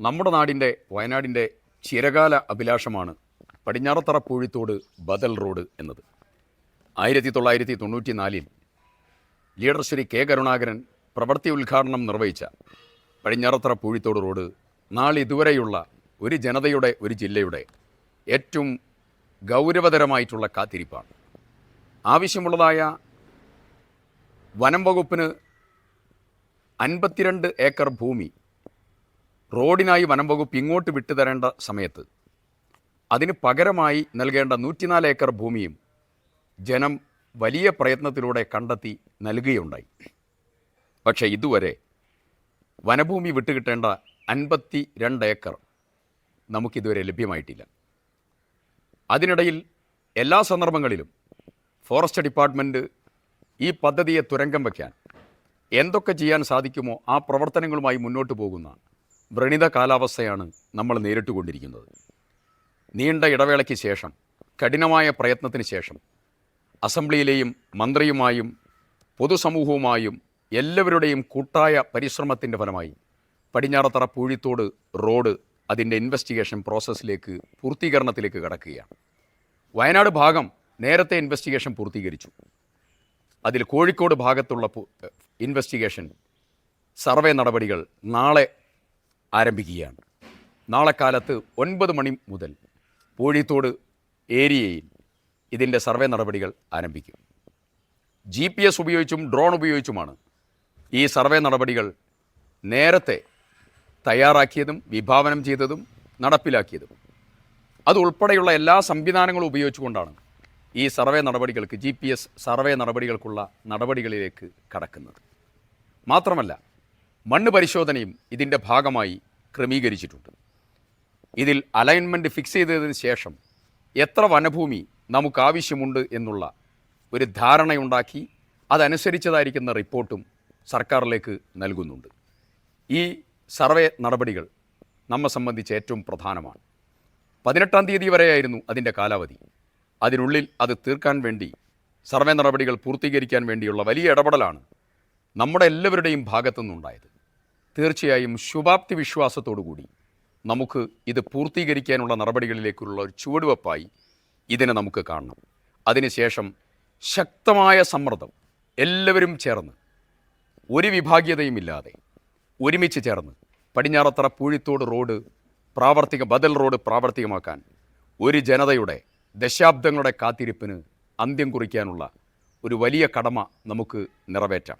നമ്മുടെ നാടിന്റെ വയനാടിന്റെ ചിരകാല അഭിലാഷമാണ് പടിഞ്ഞാറത്തറ പൂഴിത്തോട് ബദൽ റോഡ് എന്നത്. ആയിരത്തി തൊള്ളായിരത്തി തൊണ്ണൂറ്റി നാലിൽ ലീഡർ ശ്രീ കെ കരുണാകരൻ പ്രവൃത്തി ഉദ്ഘാടനം നിർവഹിച്ച പടിഞ്ഞാറത്തറ പൂഴിത്തോട് റോഡ് നാളിതുവരെയുള്ള ഒരു ജനതയുടെ ഒരു ജില്ലയുടെ ഏറ്റവും ഗൗരവതരമായിട്ടുള്ള കാത്തിരിപ്പാണ്. ആവശ്യമുള്ളതായ വനം വകുപ്പിന് അൻപത്തിരണ്ട് ഏക്കർ ഭൂമി റോഡിനായി വനം വകുപ്പ് ഇങ്ങോട്ട് വിട്ടുതരേണ്ട സമയത്ത് അതിന് പകരമായി നൽകേണ്ട നൂറ്റിനാല് ഏക്കർ ഭൂമിയും ജനം വലിയ പ്രയത്നത്തിലൂടെ കണ്ടെത്തി നൽകുകയുണ്ടായി. പക്ഷേ ഇതുവരെ വനഭൂമി വിട്ടുകിട്ടേണ്ട അൻപത്തി രണ്ട് ഏക്കർ നമുക്കിതുവരെ ലഭ്യമായിട്ടില്ല. അതിനിടയിൽ എല്ലാ സന്ദർഭങ്ങളിലും ഫോറസ്റ്റ് ഡിപ്പാർട്ട്മെന്റ് ഈ പദ്ധതിയെ തുരങ്കം വയ്ക്കാൻ എന്തൊക്കെ ചെയ്യാൻ സാധിക്കുമോ ആ പ്രവർത്തനങ്ങളുമായി മുന്നോട്ട് പോകുന്ന വ്രണിത കാലാവസ്ഥയാണ് നമ്മൾ നേരിട്ടുകൊണ്ടിരിക്കുന്നത് നീണ്ട ഇടവേളയ്ക്ക് ശേഷം കഠിനമായ പ്രയത്നത്തിന് ശേഷം അസംബ്ലിയിലെയും മന്ത്രിയുമായും പൊതുസമൂഹവുമായും എല്ലാവരുടെയും കൂട്ടായ പരിശ്രമത്തിന്റെ ഫലമായി പടിഞ്ഞാറത്തറ പൂഴിത്തോട് റോഡ് അതിന്റെ ഇൻവെസ്റ്റിഗേഷൻ പ്രോസസ്സിലേക്ക് പൂർത്തീകരണത്തിലേക്ക് കടക്കുകയാണ്. വയനാട് ഭാഗം നേരത്തെ ഇൻവെസ്റ്റിഗേഷൻ പൂർത്തീകരിച്ചു. അതിൽ കോഴിക്കോട് ഭാഗത്തുള്ള ഇൻവെസ്റ്റിഗേഷൻ സർവേ നടപടികൾ നാളെ ആരംഭിക്കുകയാണ്. നാളെ കാലത്ത് ഒൻപത് മണി മുതൽ പൂഴിത്തോട് ഏരിയയിൽ ഇതിന്റെ സർവേ നടപടികൾ ആരംഭിക്കും. ജി പി എസ് ഉപയോഗിച്ചും ഡ്രോൺ ഉപയോഗിച്ചുമാണ് ഈ സർവേ നടപടികൾ നേരത്തെ തയ്യാറാക്കിയതും വിഭാവനം ചെയ്തതും നടപ്പിലാക്കിയതും. അതുൾപ്പെടെയുള്ള എല്ലാ സംവിധാനങ്ങളും ഉപയോഗിച്ചുകൊണ്ടാണ് ഈ സർവേ നടപടികൾക്ക് ജി സർവേ നടപടികൾക്കുള്ള നടപടികളിലേക്ക് കടക്കുന്നത്. മാത്രമല്ല മണ്ണ് പരിശോധനയും ഇതിന്റെ ഭാഗമായി ക്രമീകരിച്ചിട്ടുണ്ട്. ഇതിൽ അലൈൻമെന്റ് ഫിക്സ് ചെയ്തതിന് ശേഷം എത്ര വനഭൂമി നമുക്ക് ആവശ്യമുണ്ട് എന്നുള്ള ഒരു ധാരണയുണ്ടാക്കി അതനുസരിച്ചതായിരിക്കുന്ന റിപ്പോർട്ടും സർക്കാരിലേക്ക് നൽകുന്നുണ്ട്. ഈ സർവേ നടപടികൾ നമ്മെ സംബന്ധിച്ച് ഏറ്റവും പ്രധാനമാണ്. പതിനെട്ടാം തീയതി വരെയായിരുന്നു അതിന്റെ കാലാവധി. അതിനുള്ളിൽ അത് തീർക്കാൻ വേണ്ടി സർവേ നടപടികൾ പൂർത്തീകരിക്കാൻ വേണ്ടിയുള്ള വലിയ ഇടപെടലാണ് നമ്മുടെ എല്ലാവരുടെയും ഭാഗത്തു നിന്നുണ്ടായത് തീർച്ചയായും ശുഭാപ്തി വിശ്വാസത്തോടു കൂടി നമുക്ക് ഇത് പൂർത്തീകരിക്കാനുള്ള നടപടികളിലേക്കുള്ള ഒരു ചുവടുവെപ്പായി ഇതിനെ നമുക്ക് കാണണം. അതിനുശേഷം ശക്തമായ സമ്മർദ്ദം എല്ലാവരും ചേർന്ന് ഒരു വിഭാഗീയതയുമില്ലാതെ ഒരുമിച്ച് ചേർന്ന് പടിഞ്ഞാറത്തറ പൂഴിത്തോട് റോഡ് പ്രാവർത്തിക ബദൽ റോഡ് പ്രാവർത്തികമാക്കാൻ ഒരു ജനതയുടെ ദശാബ്ദങ്ങളുടെ കാത്തിരിപ്പിന് അന്ത്യം കുറിക്കാനുള്ള ഒരു വലിയ കടമ നമുക്ക് നിറവേറ്റാം.